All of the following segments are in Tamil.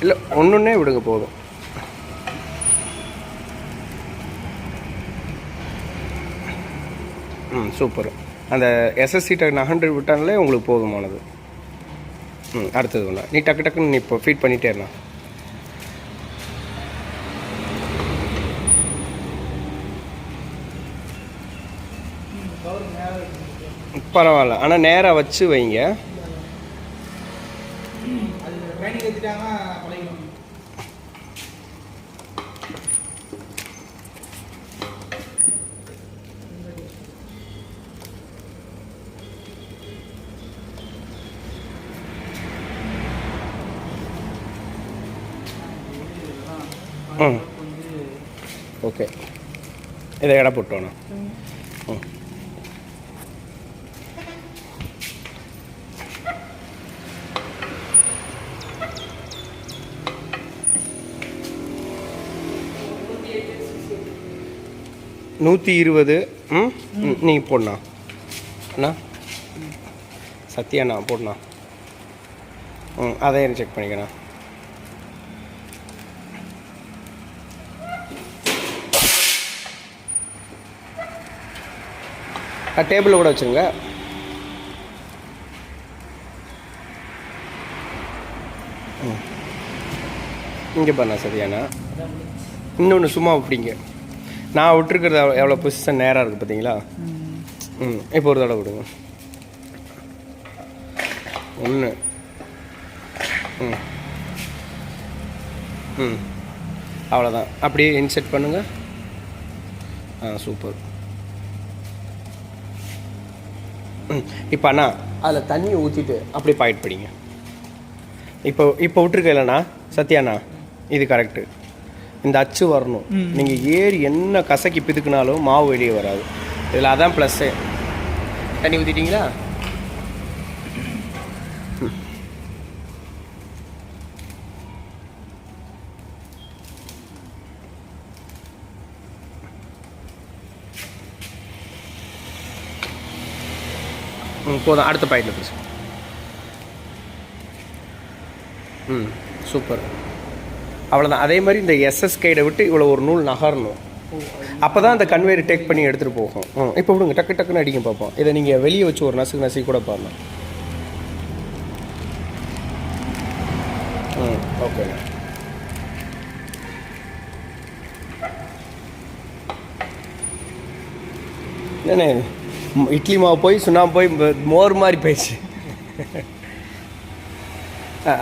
இல்லை ஒன்றுன்னே விடுங்க போதும். ம் சூப்பர். அந்த எஸ்எஸ்சி டக் ஹண்ட்ரட் விட்டாங்களே உங்களுக்கு போதுமானது. ம் அடுத்தது ஒன்று நீ டக்கு டக்குன்னு நீ இப்போ ஃபீட் பண்ணிகிட்டே இருந்தா பரவாயில்ல. ஆனால் நேராக வச்சு வைங்க. அது ஓகே இதை இடம் போட்டோண்ணா ம் நூற்றி இருபது ம் நீங்கள் போடணா அண்ணா சத்யாண்ணா போடணா ம் அதையும் செக் பண்ணிக்கண்ணா டேபிளில் கூட வச்சுருங்க. இங்கே பண்ணா சரியாண்ணா. இன்னொன்று சும்மா அப்படிங்க நான் விட்டுருக்கிறது எவ்வளோ- பொசிஷன் நேராக இருக்குது பார்த்தீங்களா? ம் இப்போ ஒரு தடவை விடுங்க. ஒன்று ம். ம். அவ்வளோதான். அப்படியே இன்செட் பண்ணுங்கள் ஆ சூப்பர் ம் இப்போ அண்ணா அதில் தண்ணியை ஊற்றிட்டு அப்படியே பாயிண்ட் படிங்க. இப்போ இப்போ விட்டுருக்கலண்ணா சத்யாண்ணா இது கரெக்டு இந்த அச்சு வரணும். நீங்கள் ஏறி என்ன கசக்கி பிதுக்குனாலும் மாவு வெளியே வராது. இதில் அதான் ப்ளஸ்ஸே தண்ணி ஊற்றிட்டீங்களா போதும். அடுத்த பாயிண்டில் பேசுவோம் ம் சூப்பர். அவ்வளோதான் அதே மாதிரி இந்த எஸ்எஸ் கைடை விட்டு இவ்வளோ ஒரு நூல் நகரணும். அப்போ தான் அந்த கன்வேயர் டேக் பண்ணி எடுத்துகிட்டு போகும். ம் இப்போ விடுங்க. டக்கு டக்குன்னு அடிக்க பார்ப்போம் இதை நீங்கள் வெளியே வச்சு ஒரு நசுக்கு நசுக்கி கூட பாருங்க. ம் ஓகே என்னண்ணே இட்லி மாவு போய் சுண்ணாம்பு போய் மோர் மாதிரி போயிடுச்சு.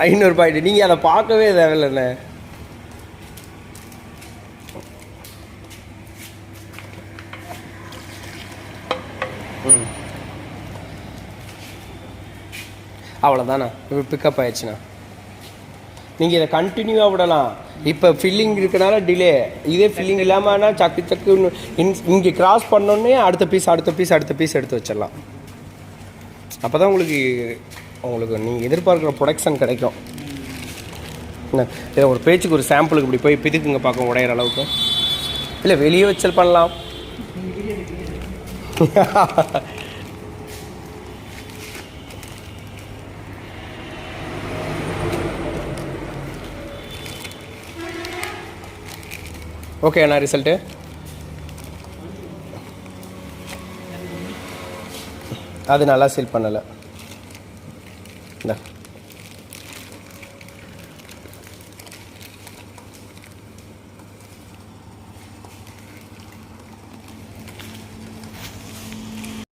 ஐநூறு பாயிண்ட். நீங்கள் அதை பார்க்கவே தேவையில்லைண்ணே. அவ்வளோதாண்ணா இப்போ பிக்கப் ஆயிடுச்சுண்ணா. நீங்கள் இதை கண்டினியூவாக விடலாம். இப்போ ஃபில்லிங் இருக்கனால டிலே இதே ஃபில்லிங் இல்லாமல்னா சக்கு சக்குன்னு இன் இங்கே கிராஸ் பண்ணோன்னே அடுத்த பீஸ் அடுத்த பீஸ் அடுத்த பீஸ் எடுத்து வச்சிடலாம். அப்போ தான் உங்களுக்கு உங்களுக்கு நீங்கள் எதிர்பார்க்குற ப்ரொடக்ஷன் கிடைக்கும். என்ன இதை ஒரு பேச்சுக்கு ஒரு சாம்பிளுக்கு இப்படி போய் பிதுக்குங்க பார்க்க உடையிற அளவுக்கு. இல்லை வெளியே வச்சல் பண்ணலாம். ஓகே அண்ணா ரிசல்ட்டு அது நல்லா சீல் பண்ணலை.